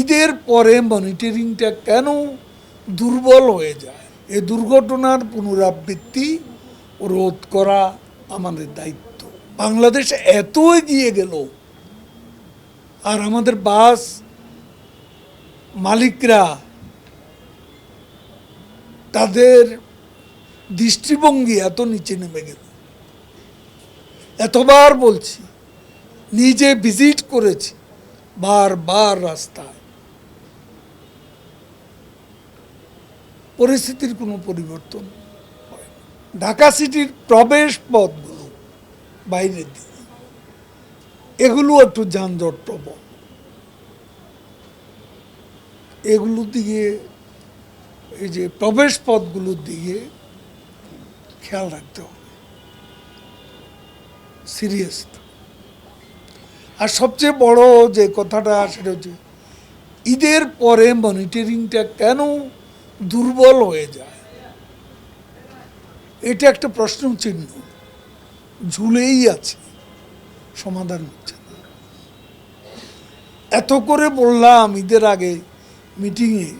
ঈদের পরে মনিটরিংটা কেন দুর্বল হয়ে যায়? এ দুর্ঘটনার পুনরাবৃত্তি রোধ করা আমাদের দায়িত্ব। বাংলাদেশ এত এগিয়ে গেল, আর আমাদের বাস মালিকরা তাদের দৃষ্টিভঙ্গি এত নিচে নেমে গেল। এতবার বলছি, নিজে ভিজিট করেছি, বারবার রাস্তায়। পরিস্থিতির কোনো পরিবর্তন ঢাকা সিটির প্রবেশ পথগুলো বাইরের দিকে এগুলো একটু যানজট প্রবণ। এগুলোর দিকে এই যে প্রবেশ পথগুলোর দিকে খেয়াল রাখতে হবে। সিরিয়াস। আর সবচেয়ে বড় যে কথাটা, সেটা হচ্ছে ঈদের পরে মনিটরিংটা কেন দুর্বল হয়ে যায়। এটা একটা প্রশ্ন চিহ্ন ঝুলেই আছে, সমাধান হচ্ছে না। এত করে বললাম ঈদের আগে মিটিংয়ে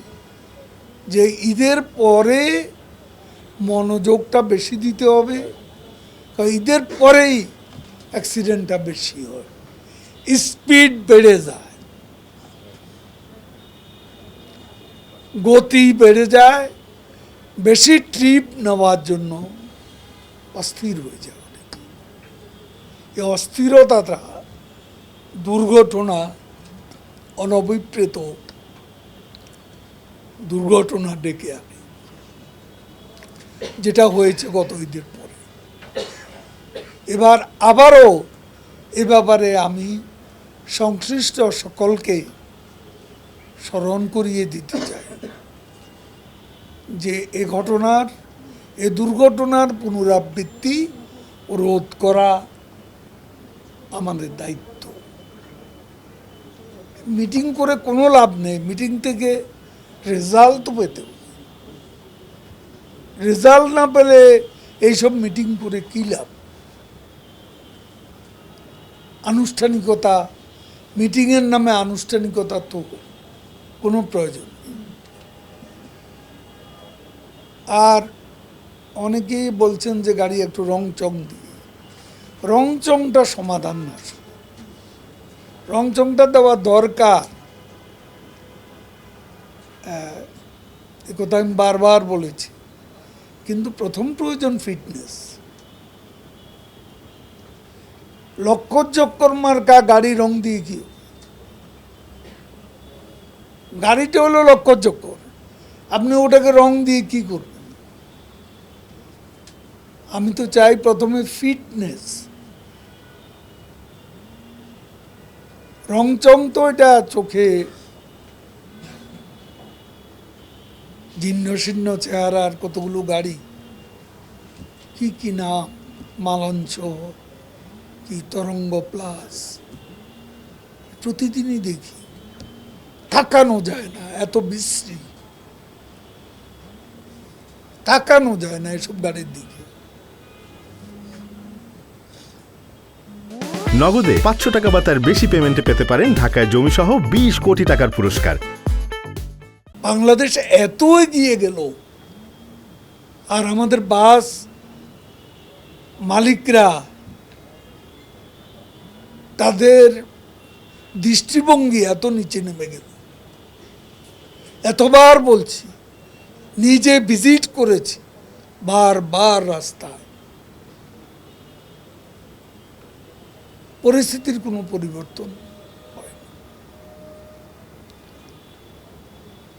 যে ঈদের পরে মনোযোগটা বেশি দিতে হবে ঈদের পরেই অ্যাক্সিডেন্টটা বেশি হয়। স্পিড বেড়ে যায়। গতি বেড়ে যায়, বেশি ট্রিপ নেওয়ার জন্য অস্থির হয়ে যায়। এই অস্থিরতাটা দুর্ঘটনা অনভিপ্রেত দুর্ঘটনা ডেকে আনে। যেটা হয়েছে গত ঈদের পরে। এবার আবারও এ ব্যাপারে আমি সংশ্লিষ্ট সকলকে স্মরণ করিয়ে দিতে চাই। যে এ ঘটনার, এ দুর্ঘটনার পুনরাবৃত্তি রোধ করা আমাদের দায়িত্ব। মিটিং করে কোনো লাভ নেই। মিটিং থেকে রেজাল্ট পেতে রেজাল্ট না পেলে এইসব মিটিং করে কী লাভ? আনুষ্ঠানিকতা, মিটিংয়ের নামে আনুষ্ঠানিকতা তো কোনো প্রয়োজন আর অনেকেই বলছেন যে গাড়ি একটু রং চং দিয়ে। রং চংটা সমাধান না রং চংটা দেওয়া দরকার। এ কথা আমি বারবার বলেছি। কিন্তু প্রথম প্রয়োজন ফিটনেস। লক্ষ চক্কর মার্কা গাড়ি রং দিয়ে কি গাড়িটা হলো লক্ষ চক্কর। আপনি ওটাকে রং দিয়ে কি করবেন? আমি তো চাই প্রথমে ফিটনেস রংচং তো এটা চোখে জীর্ণ শীর্ণ চেহারার কতগুলো গাড়ি। কি কি নাম? মালঞ্চ, কি তরঙ্গ প্লাস। প্রতিদিনই দেখি। তাকানো যায় না, এত বিশ্রী। তাকানো যায় না এসব গাড়ির দিকে। নগদে পাঁচশো টাকা বা তার বেশি পেমেন্টে পেতে পারেন ঢাকায় জমিসহ বিশ কোটি টাকার পুরস্কার। বাংলাদেশ এত এগিয়ে গেল। আর আমাদের বাস মালিকরা তাদের দৃষ্টিভঙ্গি এত নিচে নেমে গেল। এতবার বলছি, নিজে ভিজিট করেছি, বারবার রাস্তায়। পরিস্থিতির কোনো পরিবর্তন হয়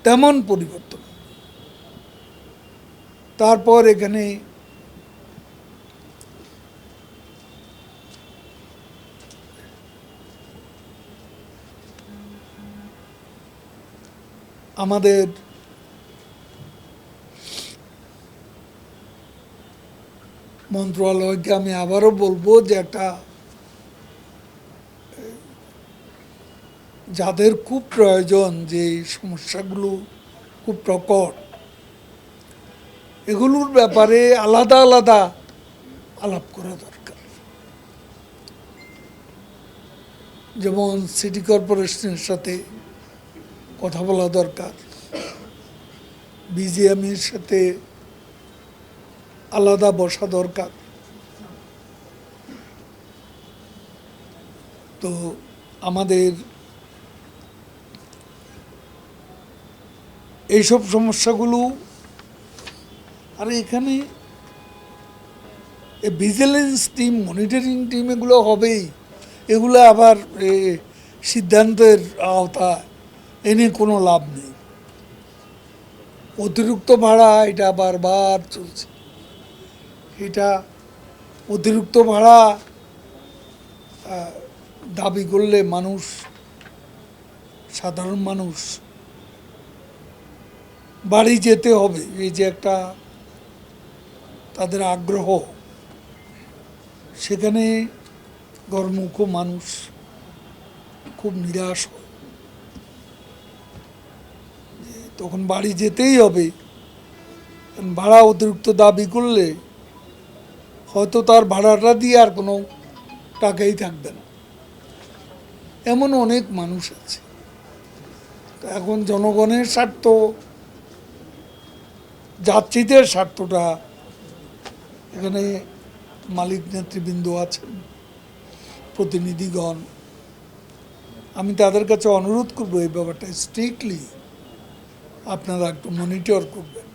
তেমন পরিবর্তন। তারপর এখানে আমাদের মন্ত্রণালয়কে আমি আবারও বলব যে একটা যাদের খুব প্রয়োজন যে সমস্যাগুলো খুব প্রকট, এগুলোর ব্যাপারে আলাদা আলাদা আলাপ করা দরকার। যেমন সিটি কর্পোরেশনের সাথে কথা বলা দরকার বিজিএমের সাথে আলাদা বসা দরকার। তো আমাদের এইসব সমস্যাগুলো, আর এখানে ভিজিলেন্স টিম মনিটরিং টিম এগুলো হবেই। এগুলো আবার সিদ্ধান্তের আওতা এনে কোনো লাভ নেই। অতিরিক্ত ভাড়া, এটা বারবার চলছে। এটা অতিরিক্ত ভাড়া দাবি করলে মানুষ, সাধারণ মানুষ বাড়ি যেতে হবে, এই যে একটা তাদের আগ্রহ, সেখানে গরমুখ মানুষ খুব নিরাশ তখন বাড়ি যেতেই হবে ভাড়া অতিরিক্ত দাবি করলে হয়তো তার ভাড়াটা দিয়ে আর কোনো টাকাই থাকবে না। এমন অনেক মানুষ আছে। এখন জনগণের স্বার্থ যাত্রীদের স্বার্থটা এখানে মালিক নেতৃবৃন্দ আছেন, প্রতিনিধিগণ। আমি তাদের কাছে অনুরোধ করব এই ব্যাপারটা স্ট্রিক্টলি আপনারা একটু মনিটর করবেন।